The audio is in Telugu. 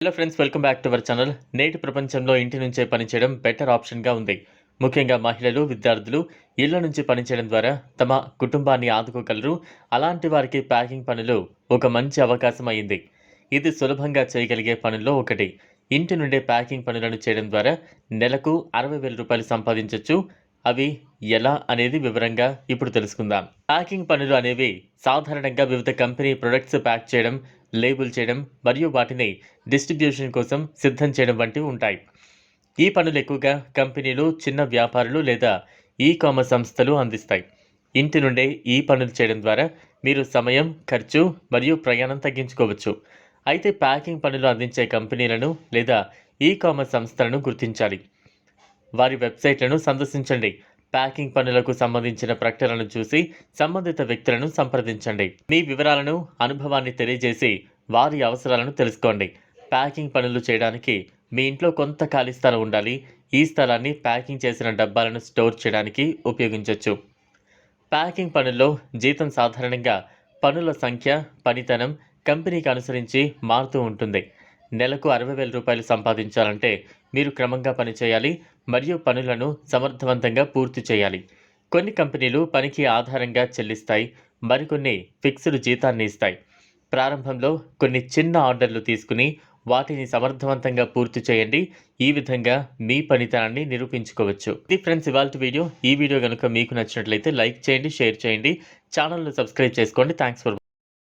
Hello friends welcome back to our channel నేటి ప్రపంచంలో ఇంటి నుంచే పనిచేయడం బెటర్ ఆప్షన్గా ఉంది. ముఖ్యంగా మహిళలు విద్యార్థులు ఇళ్ళ నుంచి పనిచేయడం ద్వారా తమ కుటుంబాన్ని ఆదుకోగలరు. అలాంటి వారికి ప్యాకింగ్ పనులు ఒక మంచి అవకాశం అయింది. ఇది సులభంగా చేయగలిగే పనుల్లో ఒకటి. ఇంటి నుండే ప్యాకింగ్ పనులను చేయడం ద్వారా నెలకు అరవై వేల రూపాయలు సంపాదించవచ్చు అవి ఎలా అనేది వివరంగా ఇప్పుడు తెలుసుకుందాం. ప్యాకింగ్ పనులు అనేవి సాధారణంగా వివిధ కంపెనీ ప్రొడక్ట్స్ ప్యాక్ చేయడం లేబుల్ చేయడం మరియు వాటిని డిస్ట్రిబ్యూషన్ కోసం సిద్ధం చేయడం వంటివి ఉంటాయి. ఈ పనులు ఎక్కువగా కంపెనీలు చిన్న వ్యాపారులు లేదా ఈ కామర్స్ సంస్థలు అందిస్తాయి. ఇంటి నుండే ఈ పనులు చేయడం ద్వారా మీరు సమయం ఖర్చు మరియు ప్రయాణం తగ్గించుకోవచ్చు. అయితే ప్యాకింగ్ పనులు అందించే కంపెనీలను లేదా ఈ కామర్స్ సంస్థలను గుర్తించాలి. వారి వెబ్సైట్లను సందర్శించండి. ప్యాకింగ్ పనులకు సంబంధించిన ప్రకటనలను చూసి సంబంధిత వ్యక్తులను సంప్రదించండి. మీ వివరాలను అనుభవాన్ని తెలియజేసి వారి అవసరాలను తెలుసుకోండి. ప్యాకింగ్ పనులు చేయడానికి మీ ఇంట్లో కొంత ఖాళీ స్థలం ఉండాలి. ఈ స్థలాన్ని ప్యాకింగ్ చేసిన డబ్బాలను స్టోర్ చేయడానికి ఉపయోగించవచ్చు ప్యాకింగ్ పనుల్లో జీతం సాధారణంగా పనుల సంఖ్య పనితనం కంపెనీకి అనుసరించి మారుతూ ఉంటుంది. నెలకు అరవై వేల రూపాయలు సంపాదించాలంటే మీరు క్రమంగా పనిచేయాలి మరియు పనులను సమర్థవంతంగా పూర్తి చేయాలి. కొన్ని కంపెనీలు పనికి ఆధారంగా చెల్లిస్తాయి మరికొన్ని ఫిక్స్డ్ జీతాన్ని ఇస్తాయి. ప్రారంభంలో కొన్ని చిన్న ఆర్డర్లు తీసుకుని వాటిని సమర్థవంతంగా పూర్తి చేయండి. ఈ విధంగా మీ పనితనాన్ని నిరూపించుకోవచ్చు. ఇది ఫ్రెండ్స్ ఇవాళ వీడియో. ఈ వీడియో కనుక మీకు నచ్చినట్లయితే లైక్ చేయండి షేర్ చేయండి. ఛానల్ను సబ్స్క్రైబ్ చేసుకోండి. Thanks for